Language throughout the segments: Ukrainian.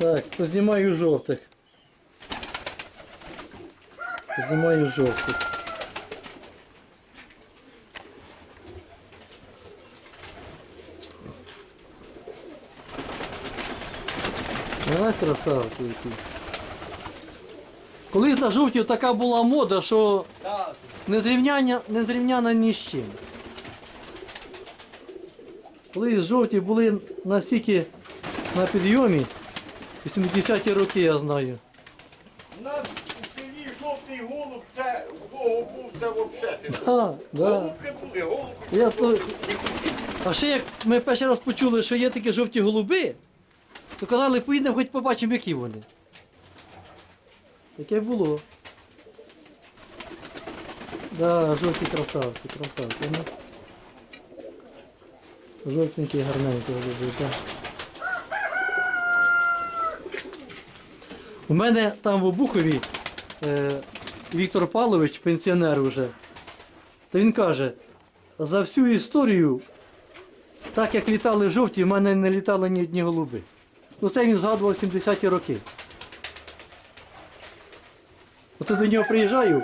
Так, познімаю жовтих. Познімаю жовтих. Ай, красавці які. Колись на жовтів така була мода, що незрівняна ні з чим. Колись жовті були настільки на підйомі, 80-ті роки я знаю. у нас у селі жовтий голуб, це у кого був, це взагалі. Да, да. Голубки були, голубки. Я то... А ще як ми перший раз почули, що є такі жовті голуби, то казали, поїдемо хоч побачимо, які вони. Таке було. Да, жовті красавці, красавці. Ну. Жовтенькі гарненькі голуби, так. У мене там в Обухові е, Віктор Павлович, пенсіонер уже, то він каже, за всю історію, так як літали жовті, в мене не літали ні одні голуби. Ну це він згадував 70-ті роки. Оце до нього приїжджаю,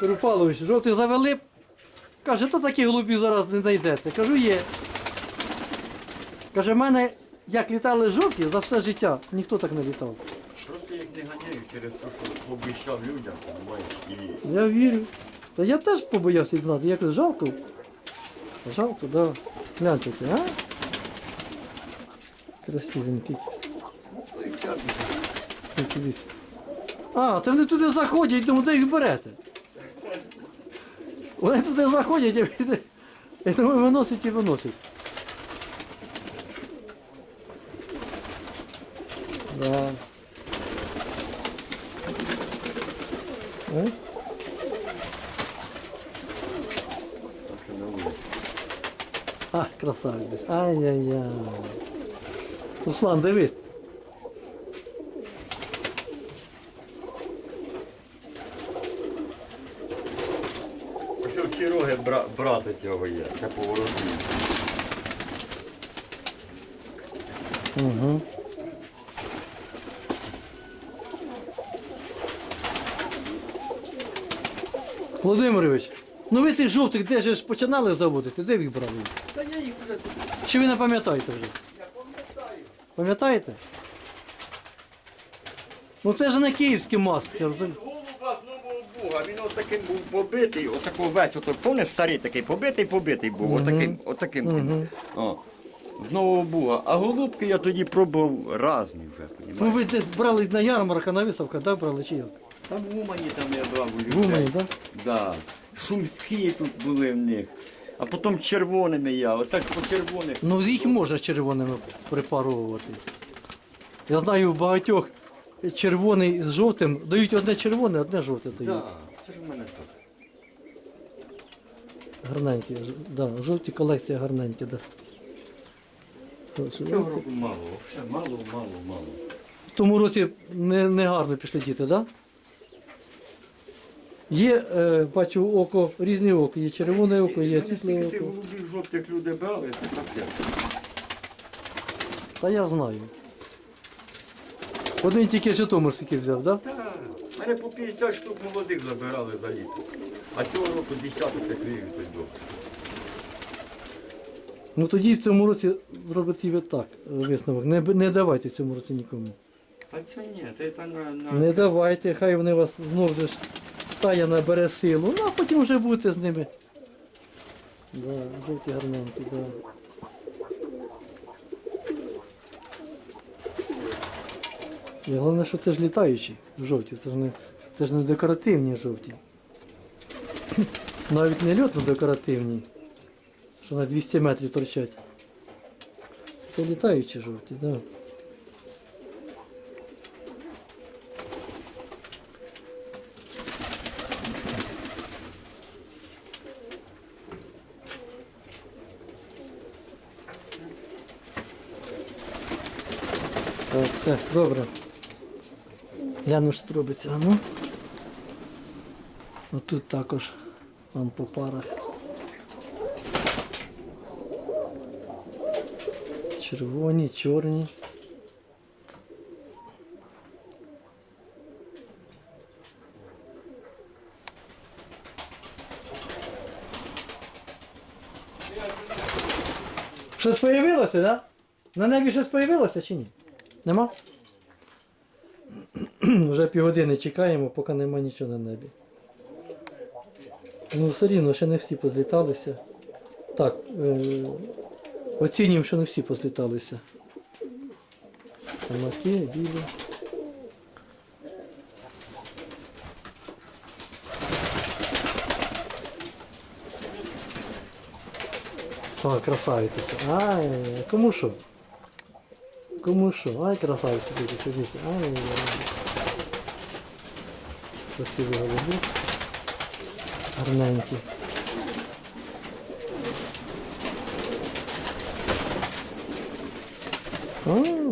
кажу, Павлович, жовтий завели. Каже, то такі голубів зараз не знайдете. Кажу, є. Каже, в мене як літали жовті за все життя, ніхто так не літав. Їх через те, що обіщав людям, розумієш, і Я вірю. Та я теж побоявся знати. Якось жалко. Жалко, да. Гляньте, а? Красивенький. А, це вони туди заходять, думаю, де їх берете? Вони туди заходять, я думаю, виносять і виносять. Да. Ось. А, красавець. Ай-яй-яй. Руслан, дивись. Ось у Сереги бра, брата цього є, це поворотні. Угу. Володимирович, ну ви цих жовтих де ж починали заводити? Де ви їх брали? Та я їх вже тут, Чи ви не пам'ятаєте вже? я пам'ятаю. Пам'ятаєте? Ну це ж не київські маски. розумієте? Голуба з нового Буга, він отаким був побитий, отакого весь, ото, помниш, старий такий, побитий, побитий був, отаким, отаким цим. О, з нового Буга. А голубки я тоді пробував разні вже, Ну ви десь брали на ярмарках, на виставках, да, брали чи як? Там в Умані там я брав у людей. В Умані, да? Да. Сумські тут були в них. А потім червоними я, отак по червоних. Ну їх можна червоними припаровувати. Я знаю, у багатьох червоний з жовтим дають одне червоне, одне жовте дають. Да, це ж в мене так. Гарненькі, ж- да, жовті колекції гарненькі, да. Ось, Цього року мало, взагалі мало, мало, мало. В тому році не, не гарно пішли діти, так? Да? Є, е, бачу, око, різні око, є червоне око, є Мене світле стільки тих око. голубів жовтих люди брали, це таке. Та я знаю. Один тільки Житомирський взяв, так? Да? Так, мене по 50 штук молодих забирали за літо. А цього року десяток так вивів той добре. Ну тоді в цьому році зробити ви так, е, висновок. Не, б- не давайте в цьому році нікому. Та це ні, це та на, на... Не давайте, хай вони вас знов же ж стая набере силу, ну а потім вже будете з ними. Да, жовті гарненькі, да. І головне, що це ж літаючі жовті, це ж не, це ж не декоративні жовті. Навіть не льотно декоративні, що на 200 метрів торчать. Це літаючі жовті, так. Да. Все, добре. Гляну, що робиться, ну. тут також вам по парах. Червоні, чорні. Щось появилося, так? Да? На небі щось появилося чи ні? Нема? Вже півгодини чекаємо, поки нема нічого на небі. Ну, все рівно, ще не всі позліталися. Так, е- оцінюємо, що не всі позліталися. Тамаки, білі. О, красавиця. Ай, кому що? Кому що? Ай, красавиця, дивіться, сидите, Ай, ай. Красивий голубок. Гарненький. О,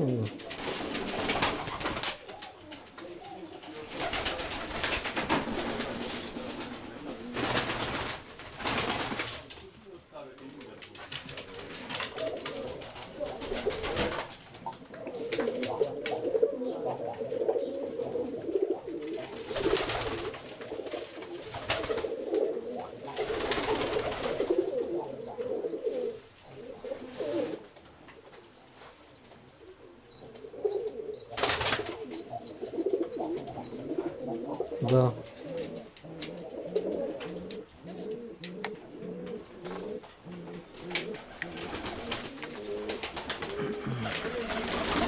да.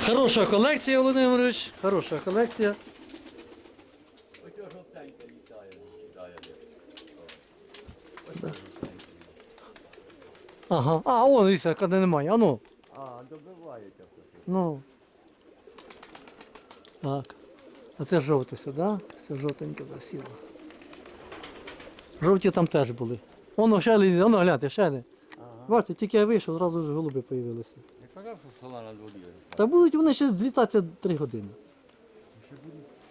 Хороша колекція, Володимир Володимирович. Хороша колекція. Ось жовтенька літає, літає. Ага. А, о, дивіться, коли немає. А ну. А, добивається. Ну. Так. А це жовте сюди. Все жовтеньке засіло. Жовті там теж були. Воно ще воно гляньте, ще не. Ага. Бачите, тільки я вийшов, одразу ж голуби з'явилися. Та будуть вони ще злітатися 3 години.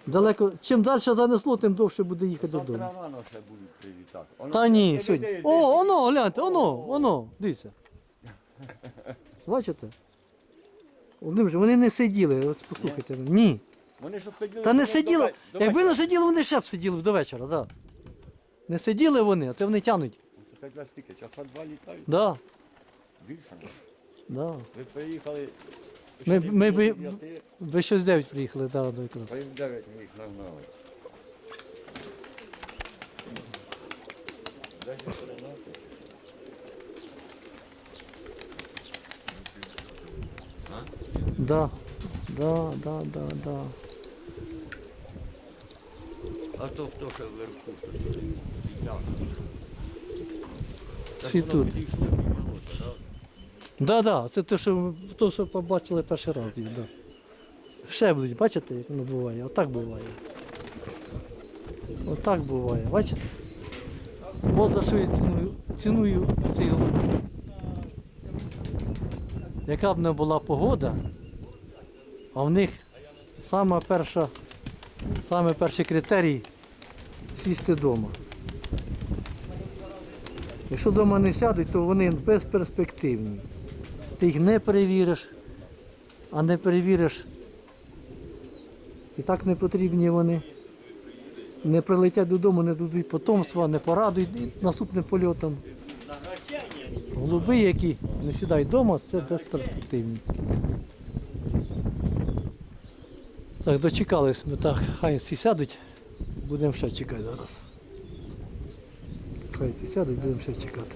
Далеко, чим далі занесло, тим довше буде їхати додому. Завтра рано ще будуть прилітати. Воно Та ще- ні, Ти сьогодні. диви, О, воно, гляньте, воно, воно, дивіться. Бачите? Вони вже вони не сиділи, ось послухайте. Ні. Вони щоб сиділи. Та не сиділи. до- до Якби не сиділи, вони ще б сиділи до вечора, да. Не сиділи вони, а це вони тянуть. Це так стільки, часа два літають. Да, Більше. Да. Ви приїхали. Ми- ще ми дев'яти, Ви щось 9 приїхали, да, до якраз. а дев'ять ми їх нагнали. Десять тринадцять. Да. Да, да, да, да. А то хто ще вверху? хто Всі воно тут. підійшло, піднялося, так? Да, да, це те, що, то, що побачили перший раз. Да. Ще будуть, бачите, як воно буває? Отак буває. Отак буває, бачите? От за що я ціную, ціную цей голуб. Яка б не була погода, а в них саме перша, саме перший критерій сісти вдома. Якщо вдома не сядуть, то вони безперспективні. Ти їх не перевіриш, а не перевіриш. І так не потрібні вони. Не прилетять додому, не дадуть потомства, не порадують наступним польотом. Голуби, які не сідають вдома, це безперспективні. Так, дочекались ми так, хай всі сядуть, будемо ще чекати зараз. Хай всі сядуть, будемо ще чекати.